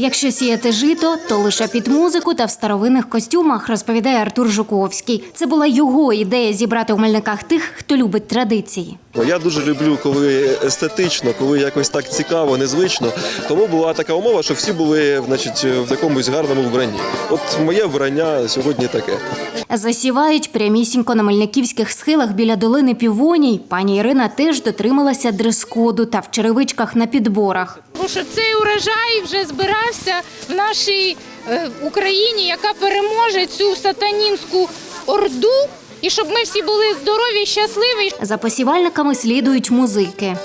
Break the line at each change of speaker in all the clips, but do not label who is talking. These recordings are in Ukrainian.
Якщо сіяти жито, то лише під музику та в старовинних костюмах, розповідає Артур Жуковський. Це була його ідея зібрати у Мельниках тих, хто любить традиції.
Я дуже люблю, коли естетично, коли якось так цікаво, незвично. Тому була така умова, що всі були значить, в якомусь гарному вбранні. От моє вбрання сьогодні таке.
Засівають прямісінько на мельниківських схилах біля долини Півоній. Пані Ірина теж дотрималася дрес-коду та в черевичках на підборах.
Тому що цей урожай вже збирався в нашій е, Україні, яка переможе цю сатанінську орду, і щоб ми всі були здорові, щасливі.
За посівальниками слідують музики.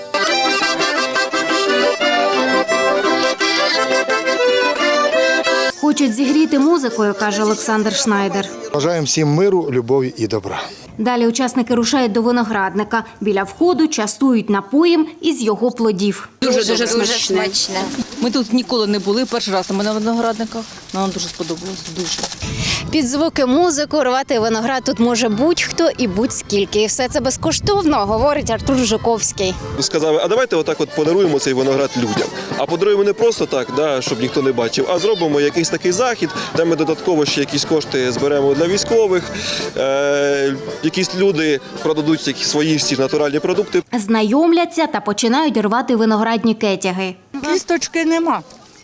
Хочуть зігріти музикою, каже Олександр Шнайдер.
Бажаємо всім миру, любові і добра.
Далі учасники рушають до виноградника. Біля входу частують напоєм із його плодів.
Дуже дуже смачне. Ми тут ніколи не були. Перший раз ми на виноградниках. Нам дуже сподобалось. Дуже.
Під звуки музику рвати виноград тут може будь-хто і будь-скільки. І все це безкоштовно, говорить Артур Жуковський.
Сказали, а давайте отак от подаруємо цей виноград людям. А подаруємо не просто так, да, щоб ніхто не бачив, а зробимо якийсь такий захід, де ми додатково ще якісь кошти зберемо для військових. Е, якісь люди продадуть свої всі натуральні продукти.
Знайомляться та починають рвати виноградні кетяги.
Кісточки нема.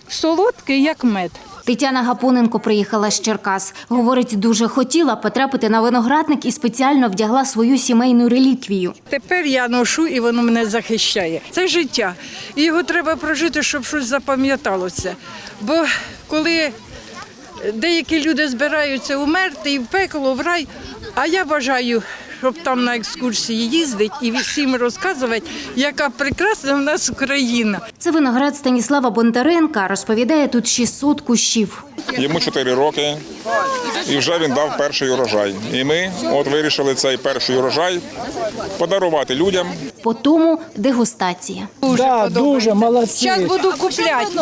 Солодкий, як мед.
Тетяна Гапоненко приїхала з Черкас. Говорить, дуже хотіла потрапити на виноградник і спеціально вдягла свою сімейну реліквію.
Тепер я ношу і воно мене захищає. Це життя. І його треба прожити, щоб щось запам'яталося. Бо коли деякі люди збираються умерти і в пекло, в рай, а я бажаю, щоб там на екскурсії їздить і всім розказувати, яка прекрасна в нас Україна.
Це виноград Станіслава Бондаренка. Розповідає тут 600 кущів.
Йому 4 роки, і вже він дав перший урожай. І ми от вирішили цей перший урожай подарувати людям.
По тому дегустація.
Да, дуже молодці.
Зараз буду купляти.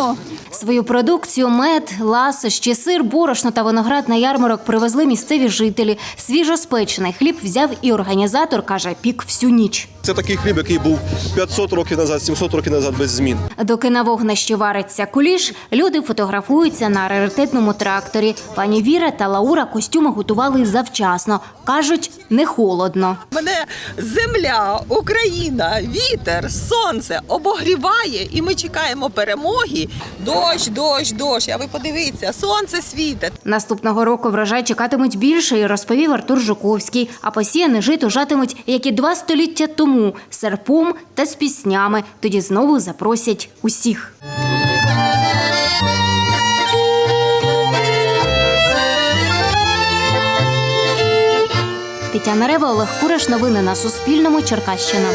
Свою продукцію, мед, ласощі, сир, борошно та виноград на ярмарок привезли місцеві жителі. Свіжоспечений хліб взяв і організатор каже, пік всю ніч.
Це такий хліб, який був 500 років назад, 700 років назад без змін.
Доки на вогнищі вариться куліш, люди фотографуються на раритетному тракторі. Пані Віра та Лаура костюми готували завчасно. кажуть, не холодно.
Мене земля, Україна, вітер, сонце обогріває, і ми чекаємо перемоги. Дощ, дощ, дощ. А ви подивіться, сонце світить.
Наступного року врожай чекатимуть більше, і розповів Артур Жуковський. А посіяне жито жатимуть, як і два століття тому, серпом та з піснями. Тоді знову запросять усіх. Тетяна Рева, Олег Кураш. Новини на Суспільному. Черкащина.